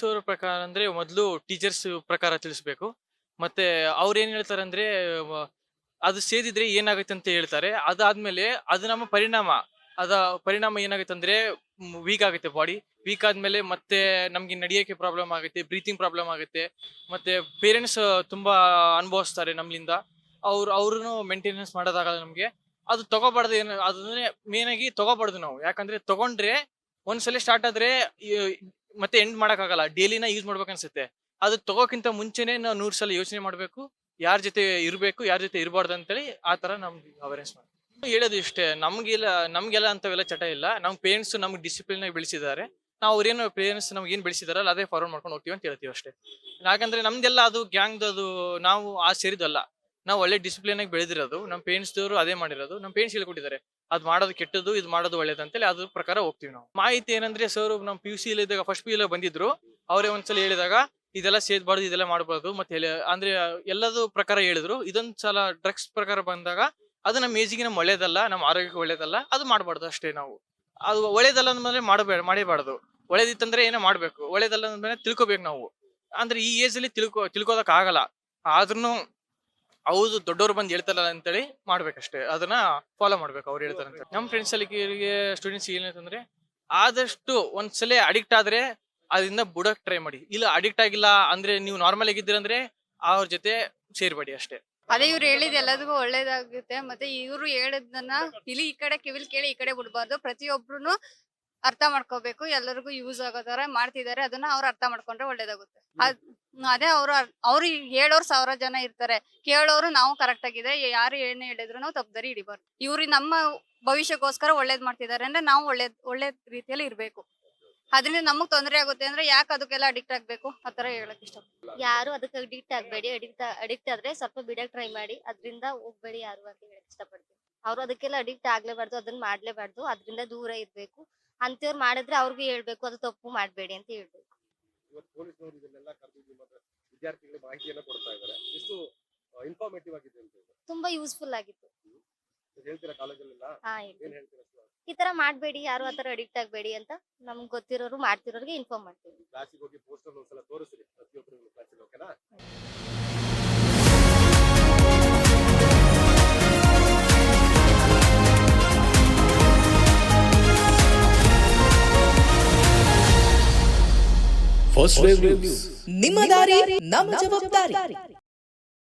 ತಿಳಿಸೋರ ಪ್ರಕಾರ ಅಂದ್ರೆ ಮೊದಲು ಟೀಚರ್ಸ್ ಪ್ರಕಾರ ತಿಳಿಸ್ಬೇಕು. ಮತ್ತೆ ಅವ್ರು ಏನ್ ಹೇಳ್ತಾರೆ ಅಂದ್ರೆ ಅದು ಸೇದಿದ್ರೆ ಏನಾಗುತ್ತೆ ಅಂತ ಹೇಳ್ತಾರೆ. ಅದಾದ್ಮೇಲೆ ಅದು ನಮ್ಮ ಪರಿಣಾಮ. ಅದ ಪರಿಣಾಮ ಏನಾಗುತ್ತೆ ಅಂದ್ರೆ ವೀಕ್ ಆಗುತ್ತೆ ಬಾಡಿ ವೀಕ್ ಆದ್ಮೇಲೆ ಮತ್ತೆ ನಮ್ಗೆ ನಡೆಯೋಕೆ ಪ್ರಾಬ್ಲಮ್ ಆಗುತ್ತೆ ಬ್ರೀತಿಂಗ್ ಪ್ರಾಬ್ಲಮ್ ಆಗುತ್ತೆ. ಮತ್ತೆ ಪೇರೆಂಟ್ಸ್ ತುಂಬಾ ಅನುಭವಿಸ್ತಾರೆ ನಮ್ಲಿಂದ ಅವ್ರು ಅವ್ರನ್ನು ಮೇಂಟೆನೆನ್ಸ್ ಮಾಡೋದಾಗಲ್ಲ ನಮ್ಗೆ. ಅದು ತಗೋಬಾರ್ದು ಏನು, ಅದಂದ್ರೆ ಮೇನ್ ಆಗಿ ತಗೋಬಾರ್ದು ನಾವು. ಯಾಕಂದ್ರೆ ತಗೊಂಡ್ರೆ ಒಂದ್ಸಲ ಸ್ಟಾರ್ಟ್ ಆದ್ರೆ ಮತ್ತೆ ಎಂಡ್ ಮಾಡಕ್ಕಾಗಲ್ಲ. ಡೈಲಿನ ಯೂಸ್ ಮಾಡ್ಬೇಕು ಅನ್ಸುತ್ತೆ ಅದು ತಗೋಕ್ಕಿಂತ ಮುಂಚೆನೆ ನಾವು ನೂರ್ ಸಲ ಯೋಚನೆ ಮಾಡ್ಬೇಕು. ಯಾರ ಜೊತೆ ಇರ್ಬೇಕು, ಯಾರ ಜೊತೆ ಇರಬಾರ್ದು ಅಂತೇಳಿ ಆ ತರ ನಮ್ಗೆ ಅವೇರ್ನೆಸ್ ಮಾಡ್ತೀವಿ ಹೇಳೋದು ಇಷ್ಟೇ, ನಮ್ಗೆಲ್ಲ ನಮ್ಗೆಲ್ಲ ಅಂತವೆಲ್ಲ ಚಟ ಇಲ್ಲ. ನಮ್ ಪೇರೆಂಟ್ಸ್ ನಮ್ಗೆ ಡಿಸಿಪ್ಲಿನ್ ಆಗಿ ಬೆಳೆಸಿದ್ದಾರೆ. ನಾವು ಅವ್ರೇನು ಪೇರೆಂಟ್ಸ್ ನಮ್ಗೆ ಏನ್ ಬೆಳೆಸಿದಾರಲ್ಲ, ಅದೇ ಫಾರ್ವರ್ಡ್ ಮಾಡ್ಕೊಂಡು ಹೋಗ್ತೀವಿ ಅಂತ ಹೇಳ್ತೀವಿ ಅಷ್ಟೇ. ಯಾಕಂದ್ರೆ ನಮ್ದೆಲ್ಲ ಅದು ಗ್ಯಾಂಗ್ ಅದು ನಾವು ಆ ಸೇರಿದಲ್ಲ ನಾವು ಒಳ್ಳೆ ಡಿಸಿಪ್ಲಿನ್ ಆಗಿ ಬೆಳೆದಿರೋದು ನಮ್ಮ ಪೇರೆಂಟ್ಸ್ ದವರು ಅದೇ ಮಾಡಿರೋದು ನಮ್ಮ ಪೇರೆಂಟ್ಸ್ ಹೇಳ್ಕೊಟ್ಟಿದ್ದಾರೆ. ಅದ್ ಮಾಡೋದು ಕೆಟ್ಟದ್ದು, ಇದು ಮಾಡೋದು ಒಳ್ಳೇದು ಅಂತೇಳಿ ಅದ್ರ ಪ್ರಕಾರ ಹೋಗ್ತೀವಿ ನಾವು. ಮಾಹಿತಿ ಏನಂದ್ರೆ ಸರ್ ನಮ್ಮ ಪಿ ಯು ಸಿ ಇದ್ದಾಗ ಫಸ್ಟ್ ಪಿ ಯು ಬಂದಿದ್ರು. ಅವರೇ ಒಂದ್ಸಲ ಹೇಳಿದಾಗ, ಇದೆಲ್ಲ ಸೇದ್ಬಾರ್ದು, ಇದೆಲ್ಲ ಮಾಡಬಾರ್ದು ಮತ್ತೆ ಅಂದ್ರೆ ಎಲ್ಲದು ಪ್ರಕಾರ ಹೇಳಿದ್ರು. ಇದೊಂದ್ ಸಲ ಡ್ರಗ್ಸ್ ಪ್ರಕಾರ ಬಂದಾಗ, ಅದು ನಮ್ಮ ಏಜಿಗೆ ನಮ್ ಒಳ್ಳೇದಲ್ಲ ನಮ್ಮ ಆರೋಗ್ಯಕ್ಕೆ ಒಳ್ಳೇದಲ್ಲ, ಅದು ಮಾಡಬಾರ್ದು ಅಷ್ಟೇ ನಾವು. ಅದು ಒಳ್ಳೇದಲ್ಲ ಅಂದ್ಮೇಲೆ ಮಾಡಬೇಡ ಮಾಡೇಬಾರ್ದು. ಒಳ್ಳೇದಿತ್ತಂದ್ರೆ ಏನೋ ಮಾಡ್ಬೇಕು, ಒಳ್ಳೇದಲ್ಲ ಅಂದ್ಮೇಲೆ ತಿಳ್ಕೊಬೇಕು ನಾವು. ಅಂದ್ರೆ ಈ ಏಜ್ ಅಲ್ಲಿ ತಿಳ್ಕೊ ತಿಳ್ಕೊಳಕ್ ಆಗಲ್ಲ ಆದ್ರೂ ಹೌದು ದೊಡ್ಡವ್ರು ಬಂದು ಹೇಳ್ತಾರಲ್ಲ ಅಂತೇಳಿ ಮಾಡ್ಬೇಕಷ್ಟೇ. ಅದನ್ನ ಫಾಲೋ ಮಾಡ್ಬೇಕು ಅವ್ರು ಹೇಳ್ತಾರಂತ. ನಮ್ಮ ಫ್ರೆಂಡ್ಸ್ ಅಲ್ಲಿ ಸ್ಟೂಡೆಂಟ್ಸ್ ಏನಂತಂದ್ರೆ ಆದಷ್ಟು ಒಂದ್ಸಲ ಅಡಿಕ್ಟ್ ಆದ್ರೆ ಅದರಿಂದ ಬುಡಕ್ ಟ್ರೈ ಮಾಡಿ. ಇಲ್ಲ ಅಡಿಕ್ಟ್ ಆಗಿಲ್ಲ ಅಂದ್ರೆ ನೀವು ನಾರ್ಮಲ್ ಆಗಿದ್ದೀರಂದ್ರೆ ಅವ್ರ ಜೊತೆ ಸೇರ್ಬೇಡಿ ಅಷ್ಟೇ. ಅದೇ ಇವ್ರು ಹೇಳಿದ ಎಲ್ಲದಕ್ಕೂ ಒಳ್ಳೇದಾಗುತ್ತೆ. ಮತ್ತೆ ಇವ್ರು ಹೇಳದನ್ನ ಇಲ್ಲಿ ಈ ಕಡೆ ಕಿವಿಲ್ ಕೇಳಿ ಈ ಕಡೆ ಬಿಡಬಾರ್ದು. ಪ್ರತಿಯೊಬ್ರು ಅರ್ಥ ಮಾಡ್ಕೋಬೇಕು ಎಲ್ಲರಿಗೂ ಯೂಸ್ ಆಗೋ ತರ ಮಾಡ್ತಿದ್ದಾರೆ ಅದನ್ನ ಅವ್ರು ಅರ್ಥ ಮಾಡ್ಕೊಂಡ್ರೆ ಒಳ್ಳೇದಾಗುತ್ತೆ. ಅದ್- ಅದೇ ಅವ್ರು ಅವ್ರು ಹೇಳೋರು ಸಾವಿರ ಜನ ಇರ್ತಾರೆ ಕೇಳೋರು ನಾವು ಕರೆಕ್ಟ್ ಆಗಿದೆ ಯಾರು ಏನ್ ಹೇಳಿದ್ರು ನಾವು ತಪ್ಪದರಿ ಹಿಡಿಬಾರ್ದು ಇವ್ರು ನಮ್ಮ ಭವಿಷ್ಯಕ್ಕೋಸ್ಕರ ಒಳ್ಳೇದ್ ಮಾಡ್ತಿದ್ದಾರೆ ಅಂದ್ರೆ ನಾವು ಒಳ್ಳೇದ್ ಒಳ್ಳೆ ರೀತಿಯಲ್ಲಿ ಇರ್ಬೇಕು. ಅದರಿಂದ ನಮಗ್ ತೊಂದರೆ ಆಗುತ್ತೆ ಅಂದ್ರೆ ಯಾಕೆ ಅದಕ್ಕೆಲ್ಲ ಅಡಿಕ್ಟ್ ಆಗ್ಬೇಕು? ಆತರ ಹೇಳಕ್ ಇಷ್ಟ ಯಾರು ಅದಕ್ಕೆ ಅಡಿಕ್ಟ್ ಆಗ್ಬೇಡಿ ಅಡಿಕ್ಟ್ ಅಡಿಕ್ಟ್ ಆದ್ರೆ ಸ್ವಲ್ಪ ಬಿಡಕ್ ಟ್ರೈ ಮಾಡಿ ಅದರಿಂದ ಹೋಗ್ಬೇಡಿ ಯಾರು ಅಂತ ಹೇಳಕ್ ಇಷ್ಟಪಡ್ತೀನಿ ಅವ್ರು ಅದಕ್ಕೆಲ್ಲ ಅಡಿಕ್ಟ್ ಆಗ್ಲೇಬಾರ್ದು ಅದನ್ನ ಮಾಡ್ಲೇಬಾರ್ದು ಅದರಿಂದ ದೂರ ಇರ್ಬೇಕು. ಅಂತವ್ರು ಮಾಡಿದ್ರೆ ಅವ್ರಿಗೂ ಹೇಳ್ಬೇಕು ಅದು ತಪ್ಪು ಮಾಡಬೇಡಿ ಅಂತ ಹೇಳ್ಬೇಕು. ಇವತ್ತು ಪೊಲೀಸ್ನವರು ಇದನ್ನೆಲ್ಲ ಕರೆದು ನಿಮ್ಮ ಹತ್ರ ವಿದ್ಯಾರ್ಥಿಗಳಿಗೆ ಮಾಹಿತಿಯನ್ನ ಕೊಡ್ತಾ ಇದ್ದಾರೆ. ಎಷ್ಟು ಇನ್ಫಾರ್ಮೇಟಿವ್ ಆಗಿದೆ ಅಂತ ಹೇಳಿ ತುಂಬಾ ಯೂಸ್ಫುಲ್ ಆಗಿತ್ತು. ಇದು ಹೇಳ್ತೀರಾ ಕಾಲೇಜಲ್ಲೆಲ್ಲ? ಹಾ ಏನ್ ಹೇಳ್ತೀನಿ. ಹೇಳ್ತೀರಾ ಈ ತರ ಮಾಡ್ಬೇಡಿ ಯಾರು ಆತರ ಅಡಿಕ್ಟ್ ಆಗ್ಬೇಡಿ ಅಂತ ನಮ್ಗೆ ಗೊತ್ತಿರೋರು ಮಾಡ್ತಿರೋರಿಗೆ ಇನ್ಫಾರ್ಮ್ ಮಾಡ್ತೀವಿ. ಕ್ಲಾಸಿಗೆ ಹೋಗಿ ಪೋಸ್ಟರ್ ಒಂದ್ಸಲ ತೋರಿಸ್ರಿ. ನ್ಯೂಸ್ ನಿಮ್ಮ ದಾರಿ ನಮ್ಮ ಜವಾಬ್ದಾರಿ.